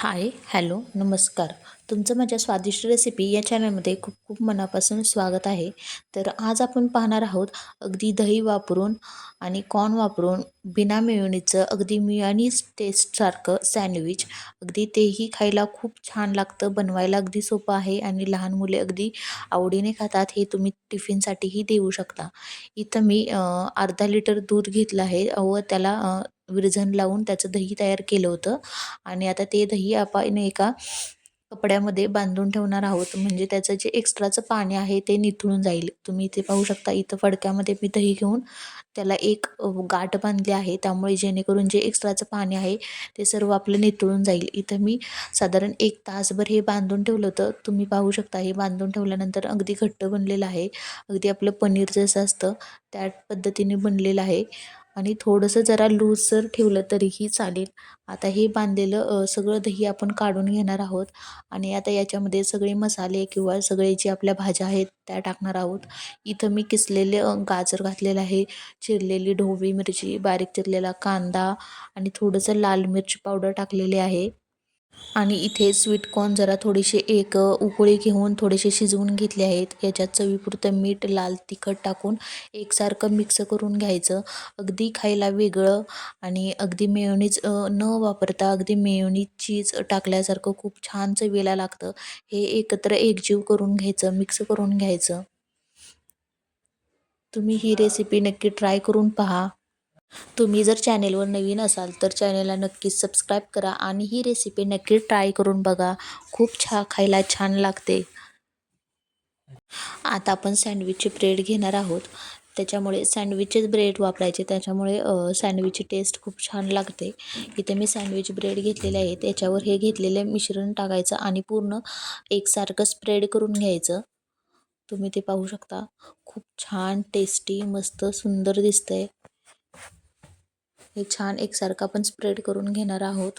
Hi hello नमस्कार. तुमचं माझ्या स्वादिष्ट रेसिपी या चॅनलमध्ये खूप खूप मनापासून स्वागत आहे. तर आज आपण पाहणार आहोत अगदी दही वापरून आणि कॉर्न वापरून बिना मेयोनीचं अगदी मियानीज टेस्टसारखं सँडविच अगदी तेही खायला खूप छान लागतं बनवायला अगदी सोपं आहे आणि लहान मुले अगदी आवडीने खातात हे तुम्ही टिफिनसाठीही देऊ शकता. इथं मी अर्धा लिटर दूध घेतलं आहे व त्याला विरझण लावून त्याचं दही तयार केलं होतं. आणि आता ते दही आपण एका कपड्यामध्ये बांधून ठेवणार आहोत. म्हणजे त्याचं जे एक्स्ट्राचं पाणी आहे ते निथळून जाईल. तुम्ही इथे पाहू शकता इथं फडक्यामध्ये मी दही घेऊन त्याला एक गाठ बांधली आहे. त्यामुळे जेणेकरून जे एक्स्ट्राचं पाणी आहे ते सर्व आपलं निथळून जाईल. इथं मी साधारण एक तासभर हे बांधून ठेवलं होतं. तुम्ही पाहू शकता हे बांधून ठेवल्यानंतर अगदी घट्ट बनलेलं आहे. अगदी आपलं पनीर जसं असतं त्या पद्धतीने बनलेलं आहे. आणि थोडंसं जरा लूज जर ठेवलं तरीही चालेल. आता हे बांधलेलं सगळं दही आपण काढून घेणार आहोत. आणि आता याच्यामध्ये सगळे मसाले किंवा सगळे जे आपल्या भाज्या आहेत त्या टाकणार आहोत. इथं मी किसलेले गाजर घातलेलं आहे. चिरलेली ढोबळी मिरची बारीक चिरलेला कांदा आणि थोडंसं लाल मिरची पावडर टाकलेले आहे. आणि इथे स्वीटकॉर्न जरा थोडीशी एक उकळी घेऊन थोडेसे शिजवून घेतले आहेत. याच्यात चवीपुरतं मीठ लाल तिखट टाकून एकसारखं मिक्स करून घ्यायचं. अगदी खायला वेगळं आणि अगदी मेयोनीज न वापरता अगदी मेयोनीज चीज टाकल्यासारखं खूप छान चवीला लागतं. हे एकत्र एकजीव करून घ्यायचं मिक्स करून घ्यायचं. तुम्ही ही रेसिपी नक्की ट्राय करून पहा. तुम्ही जर चॅनेलवर नवीन असाल तर चॅनेलला नक्कीच सबस्क्राईब करा आणि ही रेसिपी नक्की ट्राय करून बघा. खूप छा खायला छान लागते. आता आपण सँडविचचे ब्रेड घेणार आहोत. त्याच्यामुळे सँडविचेच ब्रेड वापरायचे. त्याच्यामुळे सँडविचची टेस्ट खूप छान लागते. इथे मी सँडविच ब्रेड घेतलेले आहे त्याच्यावर हे घेतलेले मिश्रण टाकायचं आणि पूर्ण एकसारखं स्प्रेड करून घ्यायचं. तुम्ही ते पाहू शकता. खूप छान टेस्टी मस्त सुंदर दिसतंय. हे छान एकसारखं आपण स्प्रेड करून घेणार आहोत.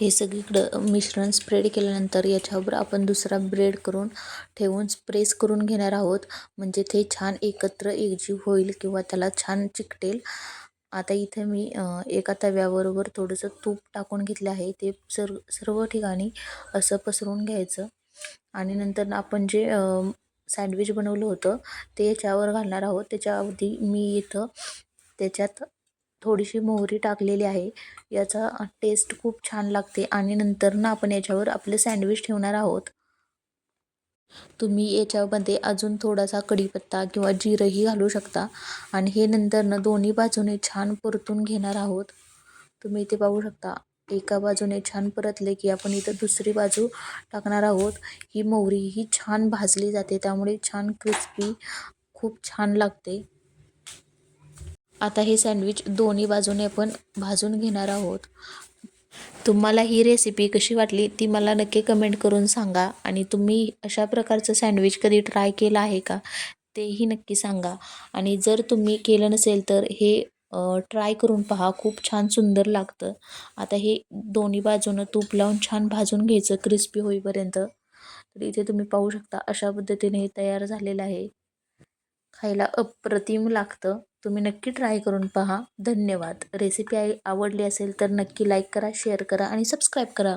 हे सगळीकडं मिश्रण स्प्रेड केल्यानंतर याच्यावर आपण दुसरा ब्रेड करून ठेवून प्रेस करून घेणार आहोत. म्हणजे ते छान एकत्र एकजीव होईल किंवा त्याला छान चिकटेल. आता इथे मी एका तव्याबरोबर थोडंसं तूप टाकून घेतलं आहे. ते सर्व सर्व ठिकाणी असं पसरून घ्यायचं. आणि नंतर आपण जे सँडविच बनवलं होतं ते याच्यावर घालणार आहोत. त्याच्या अवधी मी इथं त्याच्यात थोडीशी मोहरी टाकलेली आहे. याचा टेस्ट खूप छान लागते आणि नंतर ना आपण याच्यावर आपले सँडविच ठेवणार आहोत. तुम्ही याच्यामध्ये अजून थोडासा कढीपत्ता किंवा जिरंही घालू शकता. आणि हे नंतर ना दोन्ही बाजूने छान परतून घेणार आहोत. तुम्ही इथे पाहू शकता एका बाजूने छान परतले की आपण इथं दुसरी बाजू टाकणार आहोत. ही मोहरी ही छान भाजली जाते त्यामुळे छान क्रिस्पी खूप छान लागते. आता हे सँडविच दोन्ही बाजूने आपण भाजून घेणार आहोत. तुम्हाला ही रेसिपी कशी वाटली ती मला नक्की कमेंट करून सांगा आणि तुम्ही अशा प्रकारचं सँडविच कधी ट्राय केलं आहे का तेही नक्की सांगा. आणि जर तुम्ही केलं नसेल तर हे ट्राय करून पहा. खूप छान सुंदर लागतं. आता हे दोन्ही बाजूनं तूप लावून छान भाजून घ्यायचं क्रिस्पी होईपर्यंत. तर इथे तुम्ही पाहू शकता अशा पद्धतीने हे तयार झालेलं आहे. खायला अप्रतिम लागतं. तुम्ही नक्की ट्राय करून पहा. धन्यवाद. रेसिपी आवडली असेल तर नक्की लाईक करा शेअर करा आणि सबस्क्राईब करा.